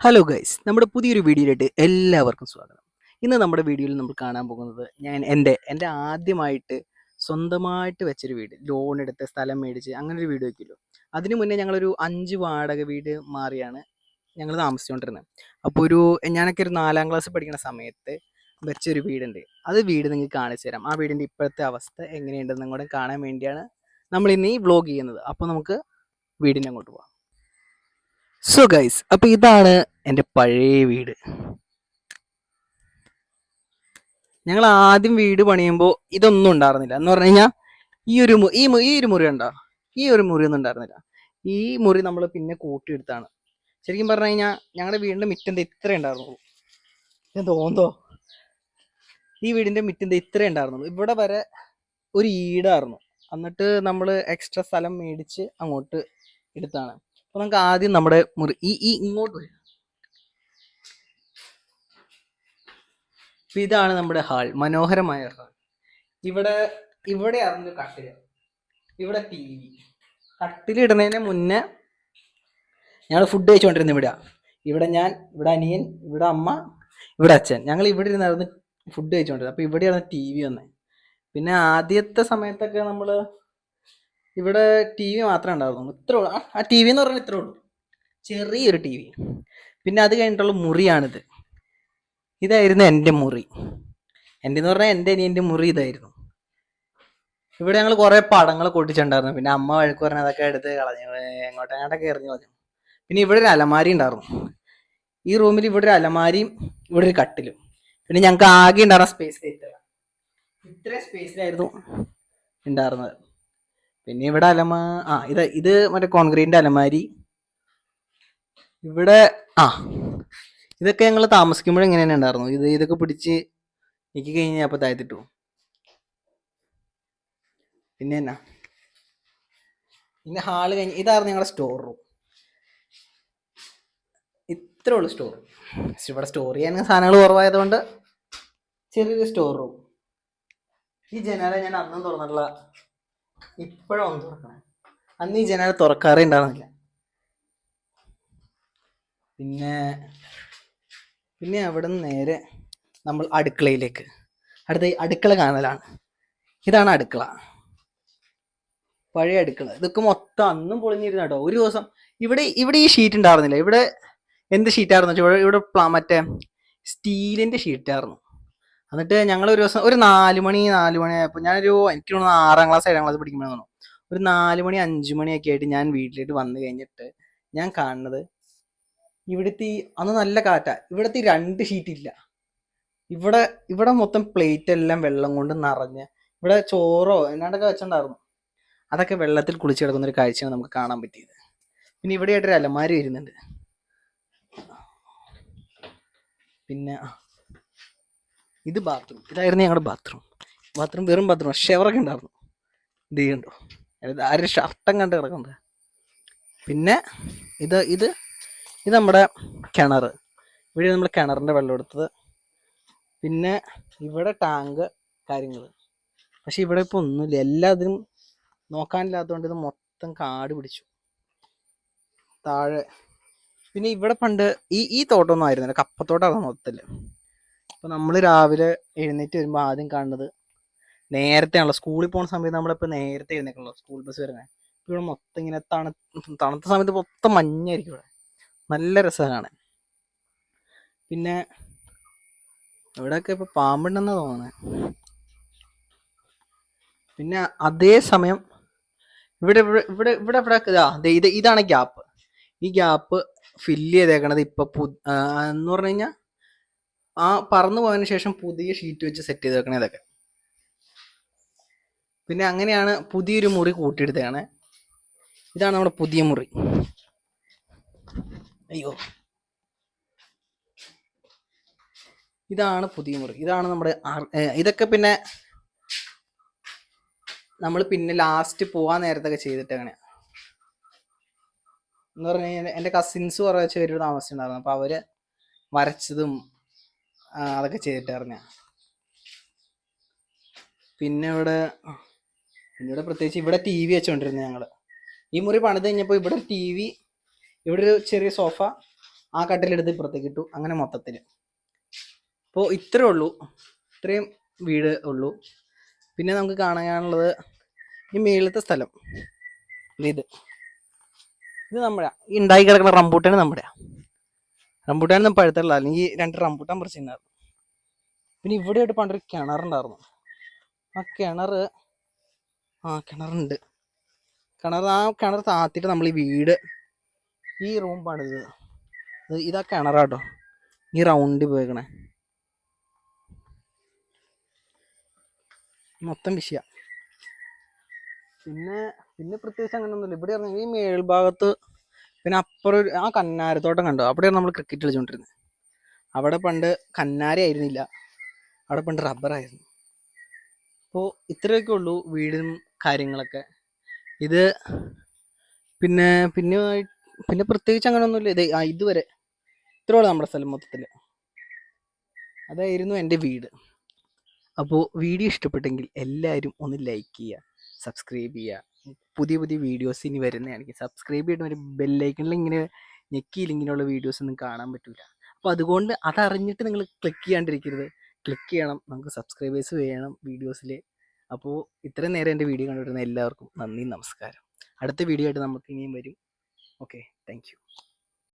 Hello guys നമ്മുടെ പുതിയൊരു വീഡിയോയിലേക്ക് എല്ലാവർക്കും സ്വാഗതം. ഇന്ന് നമ്മുടെ വീഡിയോയിൽ നമ്മൾ കാണാൻ പോകുന്നത് ഞാൻ എന്റെ എന്റെ ആദ്യമായിട്ട് സ്വന്തമായിട്ട് വെച്ചൊരു വീട് ലോൺ എടുത്ത് സ്ഥലം മേടിച്ച് അങ്ങനെ ഒരു വീട് വയ്ക്കുമല്ലോ അതിന് മുന്നേ ഞങ്ങളൊരു അഞ്ച് വാടക വീട് മാറിയാണ് ഞങ്ങൾ താമസിച്ചുകൊണ്ടിരുന്നത് അപ്പോൾ ഒരു ഞാനൊക്കെ ഒരു നാലാം ക്ലാസ് പഠിക്കുന്ന സമയത്ത് വെച്ചൊരു വീടുണ്ട്. അത് വീട് നിങ്ങൾക്ക് കാണിച്ചു തരാം. ആ വീടിന്റെ ഇപ്പോഴത്തെ അവസ്ഥ എങ്ങനെയുണ്ടെന്നും കൂടെ കാണാൻ വേണ്ടിയാണ് നമ്മൾ ഇന്ന് ഈ വ്ലോഗ് ചെയ്യുന്നത്. അപ്പോൾ നമുക്ക് വീടിന്റെ അങ്ങോട്ട് പോകാം സോ ഗൈസ് അപ്പോൾ ഇതാണ് എന്റെ പഴയ വീട്. ഞങ്ങൾ ആദ്യം വീട് പണിയുമ്പോൾ ഇതൊന്നും ഉണ്ടായിരുന്നില്ല. എന്ന് പറഞ്ഞു കഴിഞ്ഞാൽ ഈ ഒരു ഈ ഒരു മുറി ഉണ്ടോ ഈ ഒരു മുറി ഒന്നും ഉണ്ടായിരുന്നില്ല. ഈ മുറി നമ്മൾ പിന്നെ കൂട്ടിയെടുത്താണ്. ശരിക്കും പറഞ്ഞു കഴിഞ്ഞാൽ ഞങ്ങളുടെ വീടിന്റെ മിറ്റം ദേ ഇത്ര ഉണ്ടായിരുന്നുള്ളൂ. ഞാൻ തോന്നോ ഈ വീടിന്റെ മിറ്റം ദേ ഇത്ര ഉണ്ടായിരുന്നുള്ളൂ. ഇവിടെ വരെ ഒരു ഈടായിരുന്നു. എന്നിട്ട് നമ്മൾ എക്സ്ട്രാ സ്ഥലം മേടിച്ച് അങ്ങോട്ട് എടുത്താണ്. അപ്പൊ നമുക്ക് ആദ്യം നമ്മുടെ മുറി ഈ ഈ ഇങ്ങോട്ട് വരിക ഇതാണ് നമ്മുടെ ഹാൾ മനോഹരമായ ഹാൾ. ഇവിടെ ഇവിടെ ആണ് കട്ടിൽ. ഇവിടെ ടി വി. കട്ടിലിടുന്നതിന് മുന്നേ ഞങ്ങൾ ഫുഡ് കഴിച്ചുകൊണ്ടിരുന്ന ഇവിടെ ഇവിടെ ഞാൻ ഇവിടെ അനിയൻ ഇവിടെ അമ്മ ഇവിടെ അച്ഛൻ. ഞങ്ങൾ ഇവിടെ ഇരുന്നായിരുന്നു ഫുഡ് കഴിച്ചുകൊണ്ടിരുന്നത് അപ്പൊ ഇവിടെയാണ് ടി വി വന്നത് പിന്നെ ആദ്യത്തെ സമയത്തൊക്കെ നമ്മൾ ഇവിടെ ടി വി മാത്രമേ ഉണ്ടായിരുന്നുള്ളൂ. ഇത്ര ഉള്ളൂ. ആ- ടി വി എന്ന് പറഞ്ഞാൽ ഇത്രേ ഉള്ളൂ. ചെറിയൊരു ടി വി പിന്നെ അത് കഴിഞ്ഞിട്ടുള്ള മുറിയാണിത്. ഇതായിരുന്നു എന്റെ മുറി. എന്റെ എന്ന് പറഞ്ഞാൽ എന്റെ അനിയന്റെ മുറി ഇതായിരുന്നു. ഇവിടെ ഞങ്ങൾ കുറേ പടങ്ങൾ കൊട്ടിച്ചിട്ടുണ്ടായിരുന്നു പിന്നെ അമ്മ വഴക്ക് പറഞ്ഞ അതൊക്കെ എടുത്ത് കളഞ്ഞു എങ്ങോട്ടെങ്ങോട്ടൊക്കെ എറിഞ്ഞു കളഞ്ഞു. പിന്നെ ഇവിടെ ഒരു അലമാരി ഉണ്ടായിരുന്നു. ഈ റൂമിൽ ഇവിടെ ഒരു അലമാരിയും ഇവിടെ ഒരു കട്ടിലും. പിന്നെ ഞങ്ങൾക്ക് ആകെ ഉണ്ടായിരുന്ന സ്പേസ് ഇത്ര ഇത്ര സ്പേസിലായിരുന്നു ഉണ്ടായിരുന്നത്. പിന്നെ ഇവിടെ അലമാ ആ ഇത് ഇത് മറ്റേ കോൺക്രീറ്റിന്റെ അലമാരി. ഇവിടെ ആ ഇതൊക്കെ ഞങ്ങൾ താമസിക്കുമ്പോൾ ഇങ്ങനെ തന്നെ ഉണ്ടായിരുന്നു ഇത് ഇതൊക്കെ പിടിച്ച് എനിക്ക് കഴിഞ്ഞ് അപ്പൊ താഴ്ത്തിട്ടു. പിന്നെ എന്നാ? പിന്നെ ഹാൾ കഴിഞ്ഞ് ഇതായിരുന്നു ഞങ്ങളുടെ സ്റ്റോർ റൂം ഇത്രേ ഉള്ളൂ സ്റ്റോർ ഇവിടെ സ്റ്റോർ ചെയ്യാൻ സാധനങ്ങൾ കുറവായതുകൊണ്ട് ചെറിയൊരു സ്റ്റോർ റൂം ഈ ജനാല ഞാൻ അന്നും തുറന്നിട്ടുള്ള ഇപ്പോഴൊന്ന് തുറക്കണം. അന്ന് ഈ ജനാല തുറക്കാറേ ഉണ്ടാവുന്നില്ല പിന്നെ പിന്നെ അവിടെ നിന്ന് നേരെ നമ്മൾ അടുക്കളയിലേക്ക്. അടുത്ത അടുക്കള കാണലാണ്. ഇതാണ് അടുക്കള. പഴയ അടുക്കള. ഇതൊക്കെ മൊത്തം അന്നും പൊളിഞ്ഞിരുന്ന കേട്ടോ. ഒരു ദിവസം ഇവിടെ ഇവിടെ ഈ ഷീറ്റ് ഉണ്ടായിരുന്നില്ല. ഇവിടെ എന്ത് ഷീറ്റായിരുന്നു? ഇവിടെ പ്ലാ മറ്റേ സ്റ്റീലിന്റെ ഷീറ്റായിരുന്നു. എന്നിട്ട് ഞങ്ങൾ ഒരു ദിവസം ഒരു നാല് മണി നാല് മണി ആയപ്പോൾ ഞാനൊരു എനിക്ക് തോന്നുന്നു ആറാം ക്ലാസ് ഏഴാം ക്ലാസ് പഠിക്കുമ്പോഴാണ് ഒരു നാല് മണി അഞ്ച് മണിയൊക്കെ ആയിട്ട് ഞാൻ വീട്ടിലേക്ക് വന്നു കഴിഞ്ഞിട്ട് ഞാൻ കാണുന്നത് ഇവിടുത്തെ അന്ന് നല്ല കാറ്റാ. ഇവിടുത്തെ രണ്ട് ഷീറ്റ് ഇല്ല. ഇവിടെ ഇവിടെ മൊത്തം പ്ലേറ്റ് എല്ലാം വെള്ളം കൊണ്ട് നിറഞ്ഞ് ഇവിടെ ചോറോ എന്നാണ്ടൊക്കെ വെച്ചിട്ടുണ്ടായിരുന്നു. അതൊക്കെ വെള്ളത്തിൽ കുളിച്ച് കിടക്കുന്ന ഒരു കാഴ്ചയാണ് നമുക്ക് കാണാൻ പറ്റിയത്. പിന്നെ ഇവിടെ ആയിട്ടൊരു അലമാരി വരുന്നുണ്ട്. പിന്നെ ഇത് ബാത്റൂം ഇതായിരുന്നു ഞങ്ങളുടെ ബാത്റൂം ബാത്റൂം വെറും ബാത്റൂം ഷെവറൊക്കെ ഉണ്ടായിരുന്നു. ഇത് കണ്ടോ? ആരും ഷർട്ടം കണ്ട് കിടക്കുന്നത്? പിന്നെ ഇത് ഇത് ഇത് നമ്മുടെ കിണർ. ഇവിടെ നമ്മൾ കിണറിന്റെ വെള്ളം എടുത്തത്. പിന്നെ ഇവിടെ ടാങ്ക് കാര്യങ്ങൾ പക്ഷെ ഇവിടെ ഇപ്പോൾ ഒന്നുമില്ല. എല്ലാത്തിനും നോക്കാനില്ലാത്തതുകൊണ്ട് ഇത് മൊത്തം കാട് പിടിച്ചു. താഴെ. പിന്നെ ഇവിടെ പണ്ട് ഈ ഈ തോട്ടമൊന്നും ആയിരുന്നില്ല. കപ്പത്തോട്ടാണ് മൊത്തത്തിൽ അപ്പോൾ നമ്മൾ രാവിലെ എഴുന്നേറ്റ് വരുമ്പോൾ ആദ്യം കാണുന്നത് നേരത്തെയാണല്ലോ. സ്കൂളിൽ പോകുന്ന സമയത്ത് നമ്മളിപ്പോൾ നേരത്തെ എഴുന്നേക്കണല്ലോ സ്കൂൾ ബസ് വരുന്നത് ഇവിടെ മൊത്തം ഇങ്ങനെ തണു തണുത്ത സമയത്ത് മൊത്തം മഞ്ഞായിരിക്കും ഇവിടെ. നല്ല രസമാണ്. പിന്നെ ഇവിടെയൊക്കെ ഇപ്പൊ പാമ്പുണ്ടെന്ന് തോന്നുന്നത് പിന്നെ അതേ സമയം ഇവിടെ ഇവിടെ ഇവിടെ ഇവിടെ ഇവിടെ ഇത്? ഇതാണ് ഗ്യാപ്പ്. ഈ ഗ്യാപ്പ് ഫില്ല് ചെയ്തേക്കണത് ഇപ്പൊ എന്ന് പറഞ്ഞു കഴിഞ്ഞാൽ ആ പറന്നു പോയതിനു ശേഷം പുതിയ ഷീറ്റ് വെച്ച് സെറ്റ് ചെയ്ത് വെക്കണേ ഇതൊക്കെ. പിന്നെ അങ്ങനെയാണ് പുതിയൊരു മുറി കൂട്ടിയെടുത്തതാണ്. ഇതാണ് നമ്മുടെ പുതിയ മുറി. അയ്യോ. ഇതാണ് പുതിയ മുറി. ഇതാണ് നമ്മുടെ ഇതൊക്കെ പിന്നെ നമ്മൾ പിന്നെ ലാസ്റ്റ് പോവാൻ നേരത്തൊക്കെ ചെയ്തിട്ട് എന്ന് പറഞ്ഞു കഴിഞ്ഞാൽ എന്റെ കസിൻസ് കുറേ വെച്ച് പേര് താമസിച്ചിട്ടുണ്ടായിരുന്നു അപ്പോൾ അവർ വരച്ചതും അതൊക്കെ ചെയ്തിട്ടായിരുന്നു പിന്നെ ഇവിടെ ഇവിടെ പ്രത്യേകിച്ച് ഇവിടെ ടി വി വെച്ചുകൊണ്ടിരുന്നത് ഞങ്ങൾ ഈ മുറി പണിത് കഴിഞ്ഞപ്പോൾ ഇവിടെ ടി വി ഇവിടെ ഒരു ചെറിയ സോഫ ആ കട്ടിലെടുത്ത് ഇപ്പുറത്തേക്ക് ഇട്ടു. അങ്ങനെ മൊത്തത്തിൽ അപ്പോൾ ഇത്രേ ഉള്ളൂ. ഇത്രയും വീട് ഉള്ളൂ. പിന്നെ നമുക്ക് കാണാനുള്ളത് ഈ മേളത്തെ സ്ഥലം. ഇത്. ഇത് നമ്മുടെ ഈ ഉണ്ടായി കിടക്കുന്ന റംബൂട്ടാണ് നമ്മുടെ റംബൂട്ടാനൊന്നും പഴുത്തല്ല അല്ലെങ്കിൽ രണ്ട് റംബൂട്ടാൻ പറിച്ചിട്ടുണ്ടായിരുന്നു പിന്നെ ഇവിടെയായിട്ട് പണ്ടൊരു കിണറുണ്ടായിരുന്നു ആ കിണർ ആ കിണറുണ്ട്. കിണർ ആ കിണർ താത്തിട്ട് നമ്മൾ ഈ വീട് ഈ റൂം പണിത് ഇത് കിണറാട്ടോ. ഈ റൗണ്ടിൽ പോയേക്കണേ. മൊത്തം വിഷയ. പിന്നെ പിന്നെ പ്രത്യേകിച്ച് അങ്ങനെയൊന്നുമില്ല ഇവിടെ ഇറങ്ങി മേൽഭാഗത്ത് പിന്നെ അപ്പുറം ആ കന്നാരത്തോട്ടം കണ്ടോ? അവിടെയാണ് നമ്മൾ ക്രിക്കറ്റ് കളിച്ചുകൊണ്ടിരുന്നത് അവിടെ പണ്ട് കന്നാര ആയിരുന്നില്ല. അവിടെ പണ്ട് റബ്ബറായിരുന്നു അപ്പോൾ ഇത്രയൊക്കെ ഉള്ളൂ വീടും കാര്യങ്ങളൊക്കെ. ഇത് പിന്നെ പിന്നെ പിന്നെ പ്രത്യേകിച്ച് അങ്ങനെയൊന്നുമില്ല ഇത് ഇതുവരെ. ഇത്രയുള്ള നമ്മുടെ സ്ഥലം മൊത്തത്തിൽ അതായിരുന്നു എന്റെ വീട്. അപ്പോൾ വീഡിയോ ഇഷ്ടപ്പെട്ടെങ്കിൽ എല്ലാവരും ഒന്ന് ലൈക്ക് ചെയ്യുക സബ്സ്ക്രൈബ് ചെയ്യുക. പുതിയ പുതിയ വീഡിയോസ് ഇനി വരുന്നതാണെങ്കിൽ സബ്സ്ക്രൈബ് ചെയ്തിട്ട് ഒരു ബെല്ലൈക്കണിൽ ഇങ്ങനെ ഞെക്കിയിൽ ഇങ്ങനെയുള്ള വീഡിയോസ് ഒന്നും കാണാൻ പറ്റില്ല അപ്പോൾ അതുകൊണ്ട് അതറിഞ്ഞിട്ട് നിങ്ങൾ ക്ലിക്ക് ചെയ്യാണ്ടിരിക്കരുത്. ക്ലിക്ക് ചെയ്യണം. നമുക്ക് സബ്സ്ക്രൈബേഴ്സ് വേണം വീഡിയോസിൽ അപ്പോൾ ഇത്രയും നേരം എന്റെ വീഡിയോ കണ്ടുവരുന്ന എല്ലാവർക്കും നന്ദി നമസ്കാരം. അടുത്ത വീഡിയോ ആയിട്ട് നമുക്ക് ഇനിയും വരും. Okay thank